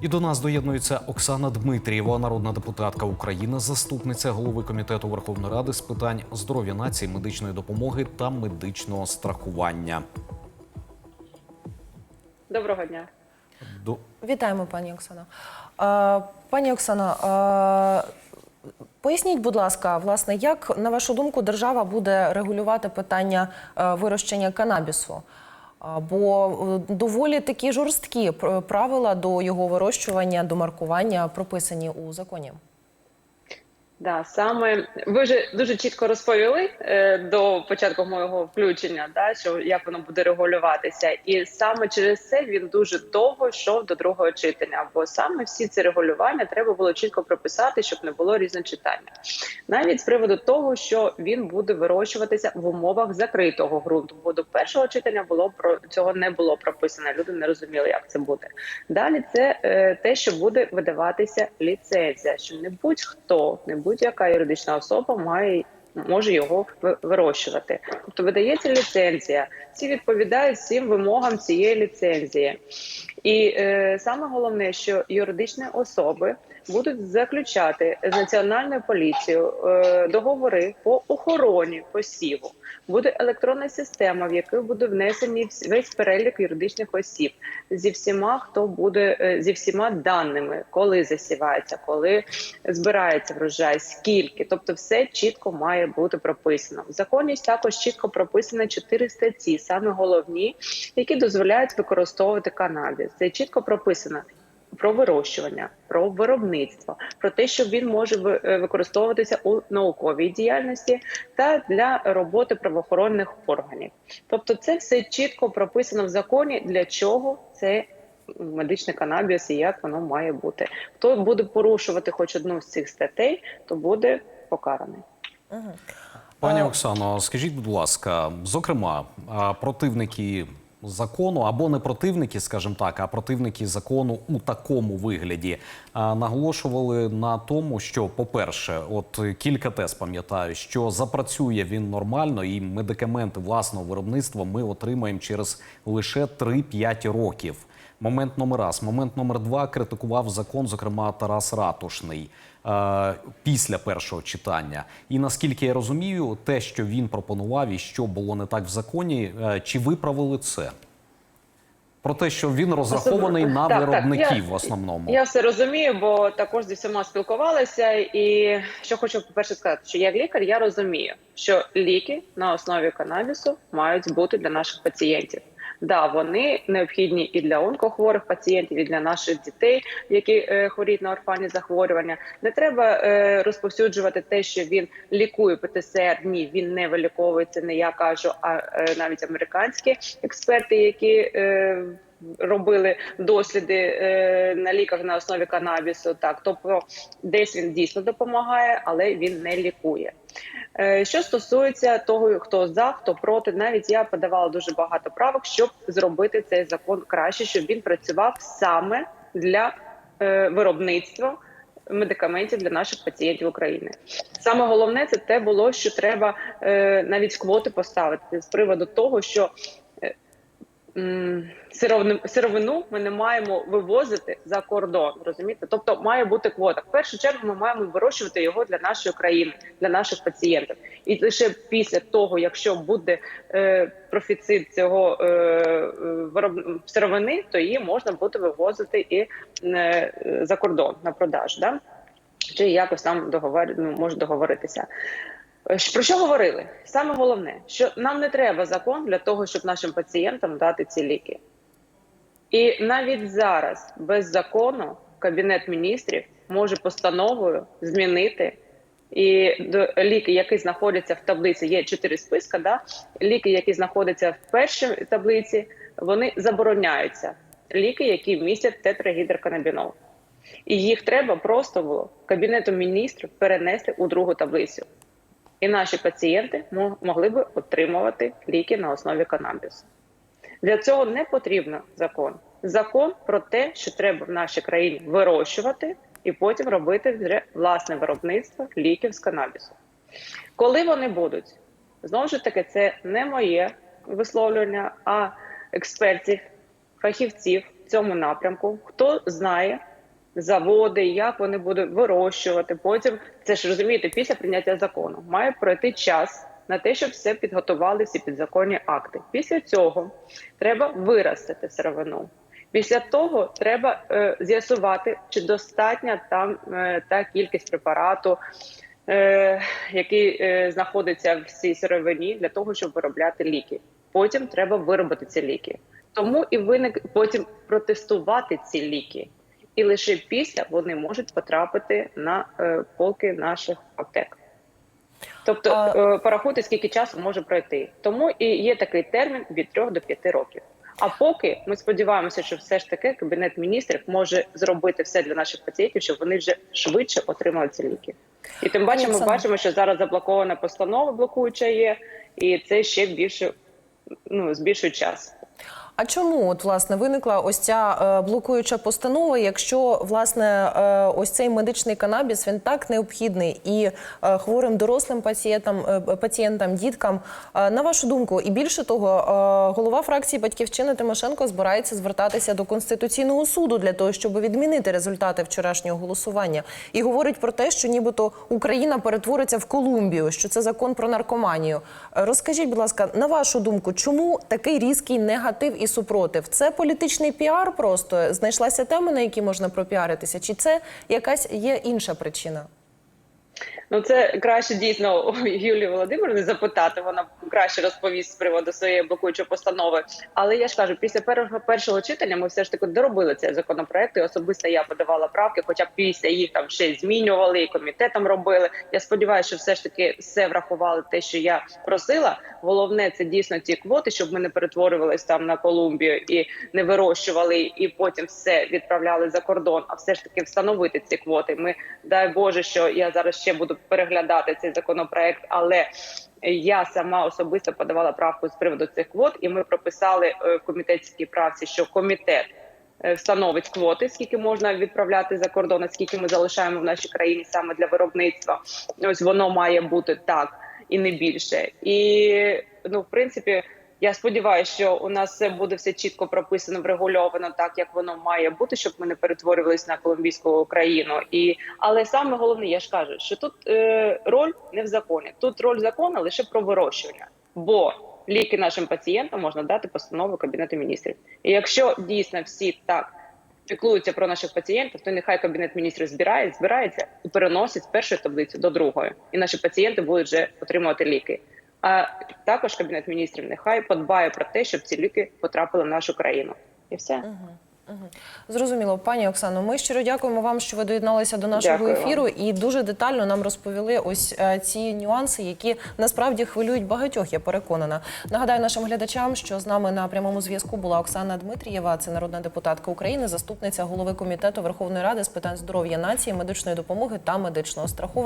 І до нас доєднується Оксана Дмитрієва, народна депутатка України, заступниця голови комітету Верховної Ради з питань здоров'я нації, медичної допомоги та медичного страхування. Доброго дня. До Вітаємо, пані Оксано. Е, Пані Оксано, е, поясніть, будь ласка, власне, як на вашу думку держава буде регулювати питання е, вирощення канабісу? Бо е, доволі такі жорсткі пр- правила до його вирощування, до маркування прописані у законі. Да, саме ви вже дуже чітко розповіли е, до початку мого включення, да, що як воно буде регулюватися, і саме через це він дуже довго йшов до другого читання. Бо саме всі ці регулювання треба було чітко прописати, щоб не було різночитання. Навіть з приводу того, що він буде вирощуватися в умовах закритого ґрунту, бо до першого читання було про цього не було прописано. Люди не розуміли, як це буде. Далі це е, те, що буде видаватися ліцензія, що не будь-хто, не будь-яка юридична особа має. Може його вирощувати, тобто видається ліцензія. Ці відповідають всім вимогам цієї ліцензії, і е, саме головне, що юридичні особи будуть заключати з національною поліцією е, договори по охороні посіву. Буде електронна система, в яку буде внесені вс- весь перелік юридичних осіб зі всіма, хто буде е, зі всіма даними, коли засівається, коли збирається врожай, скільки. Тобто, все чітко має бути прописано. В законі також чітко прописано чотири статті, саме головні, які дозволяють використовувати канабіс. Це чітко прописано. Про вирощування, про виробництво, про те, що він може е, використовуватися у науковій діяльності та для роботи правоохоронних органів. Тобто, це все чітко прописано в законі, для чого це медичний канабіс і як воно має бути. Хто буде порушувати хоч одну з цих статей, то буде покараний. пані Е, Оксано, скажіть, будь ласка, зокрема, противники закону або не противники, скажімо так, а противники закону у такому вигляді наголошували на тому, що, по-перше, от кілька тез пам'ятаю, що запрацює він нормально, і медикаменти власного виробництва ми отримаємо через лише 3-5 років. Момент номер раз. Момент номер два критикував закон, зокрема Тарас Ратушний е, після першого читання. І наскільки я розумію, те, що він пропонував і що було не так в законі, е, чи виправили це? Про те, що він розрахований на Так, так, виробників я- в основному. Я все розумію, бо також зі всіма спілкувалася. І що хочу по-перше сказати, що як лікар я розумію, що ліки на основі канабісу мають бути для наших пацієнтів. Да, вони необхідні і для онкохворих пацієнтів, і для наших дітей, які е, хворіють на орфанні захворювання. Не треба е, розповсюджувати те, що він лікує ПТСР. Ні, він не виліковується. Не я кажу, а е, навіть американські експерти, які е, робили досліди е, на ліках на основі канабісу. Так, тобто десь він дійсно допомагає, але він не лікує. Е, Що стосується того, хто за, хто проти, навіть я подавала дуже багато правок, щоб зробити цей закон краще, щоб він працював саме для е, виробництва медикаментів для наших пацієнтів України. Саме головне це те було, що треба е, навіть квоти поставити з приводу того, що сировину ми не маємо вивозити за кордон. Розумієте? Тобто має бути квота. В першу чергу ми маємо вирощувати його для нашої країни, для наших пацієнтів. І лише після того, якщо буде е, профіцит цього е, вироб... сировини, то її можна буде вивозити і е, за кордон на продаж. Да? Чи якось там договор... ну, договоритися. Про що говорили? Саме головне, що нам не треба закон для того, щоб нашим пацієнтам дати ці ліки. І навіть зараз без закону Кабінет міністрів може постановою змінити і до ліки, які знаходяться в таблиці, є чотири списка. Да? Ліки, які знаходяться в першій таблиці, вони забороняються. Ліки, які містять тетрагідроканабінол. І їх треба просто було Кабінетом міністрів перенести у другу таблицю. І наші пацієнти могли би отримувати ліки на основі канабісу. Для цього не потрібно закон. Закон про те, що треба в нашій країні вирощувати і потім робити власне виробництво ліків з канабісу. Коли вони будуть, знову ж таки, це не моє висловлювання, а експертів, фахівців, в цьому напрямку, хто знає заводи, як вони будуть вирощувати. Потім це ж розумієте, після прийняття закону має пройти час на те, щоб все підготували всі підзаконні акти. Після цього треба виростити сировину. Після того треба е, з'ясувати, чи достатня там е, та кількість препарату, е, який е, знаходиться в цій сировині для того, щоб виробляти ліки. Потім треба виробити ці ліки. Тому і виник потім протестувати ці ліки, і лише після вони можуть потрапити на е, полки наших аптек. Тобто, А- е, порахуйте, скільки часу може пройти. Тому і є такий термін від 3 до 5 років. А поки ми сподіваємося, що все ж таки кабінет міністрів може зробити все для наших пацієнтів, щоб вони вже швидше отримали ці ліки. І тим паче ми бачимо, що зараз заблокована постанова блокуюча є, і це ще більше ну збільшує час. А чому от власне виникла ось ця е, блокуюча постанова, якщо власне е, ось цей медичний канабіс він так необхідний і е, хворим дорослим пацієнтам, пацієнтам, діткам? На вашу думку, і більше того, голова фракції Батьківщини Тимошенко збирається звертатися до конституційного суду для того, щоб відмінити результати вчорашнього голосування, і говорить про те, що нібито Україна перетвориться в Колумбію, що це закон про наркоманію. Розкажіть, будь ласка, на вашу думку, чому такий різкий негатив і супротив? Це політичний піар просто знайшлася тема, на якій можна пропіаритися, чи це якась є інша причина? Ну це краще дійсно Юлії Володимирівни запитати. Вона краще розповість з приводу своєї блокуючої постанови. Але я ж кажу, після першого першого читання ми все ж таки доробили цей законопроект. І особисто я подавала правки, хоча після їх там ще змінювали і комітетом робили. Я сподіваюся, що все ж таки все врахували те, що я просила. Головне це дійсно ті квоти, щоб ми не перетворювались там на Колумбію і не вирощували, і потім все відправляли за кордон. А все ж таки встановити ці квоти. Ми дай Боже, що я зараз ще буду переглядати цей законопроект, але я сама особисто подавала правку з приводу цих квот, і ми прописали е, в комітетській правці, що комітет е, встановить квоти, скільки можна відправляти за кордон, а скільки ми залишаємо в нашій країні саме для виробництва. Ось воно має бути так і не більше. І ну, в принципі. Я сподіваюся, що у нас все буде все чітко прописано, врегульовано так, як воно має бути, щоб ми не перетворювалися на колумбійську країну. І але саме головне, я ж кажу, що тут е, роль не в законі. Тут роль закону лише про вирощування, бо ліки нашим пацієнтам можна дати постановою кабінету міністрів. І якщо дійсно всі так піклуються про наших пацієнтів, то нехай кабінет міністрів збирає, збирається і переносить з першої таблиці до другої, і наші пацієнти будуть вже отримувати ліки. А також кабінет міністрів нехай подбає про те, щоб ці ліки потрапили в нашу країну, і все. Зрозуміло, пані Оксано. Ми щиро дякуємо вам, що ви доєдналися до нашого Дякую вам. ефіру і дуже детально нам розповіли ось е, ці нюанси, які насправді хвилюють багатьох. Я переконана. Нагадаю нашим глядачам, що з нами на прямому зв'язку була Оксана Дмитрієва, це народна депутатка України, заступниця голови комітету Верховної Ради з питань здоров'я нації, медичної допомоги та медичного страхування.